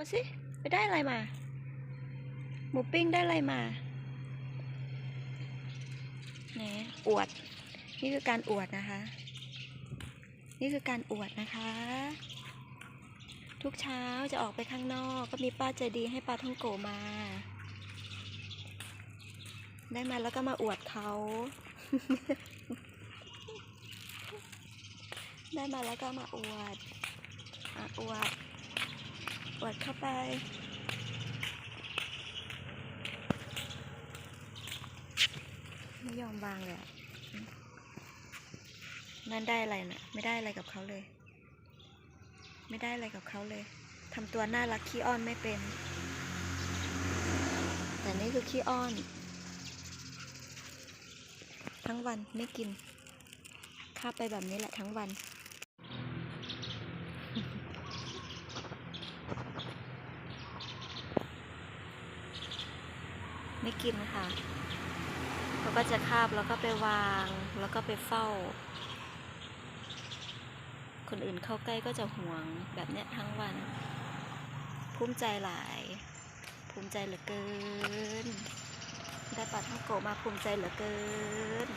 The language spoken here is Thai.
ดูสิไปได้อะไรมา หมูปิ้งได้อะไรมาเนี่ยอวด นี่คือการอวดนะคะ นี่คือการอวดนะคะ ทุกเช้าจะออกไปข้างนอกก็มีป้าใจดีให้ปลาท่องโกมา ได้มาแล้วก็มาอวดเขาได้มาแล้วก็มาอวดอะอวด อวดเข้าไปไม่ยอมวางเลยนั่นได้อะไรนะ่ะไม่ได้อะไรกับเขาเลย ไม่ได้อะไรกับเขาเลยทำตัวน่ารักขี้อ้อนไม่เป็น แต่นี่คือขี้อ้อน ทั้งวันไม่กินคาบไปแบบนี้แหละทั้งวัน ไม่กินค่ะเขาก็จะคาบแล้วก็ไปวางแล้วก็ไปเฝ้า คนอื่นเข้าใกล้ก็จะห่วงแบบเนี้ยทั้งวัน ภูมิใจหลาย ภูมิใจเหลือเกิน ได้ปลาท่องโกมาภูมิใจเหลือเกิน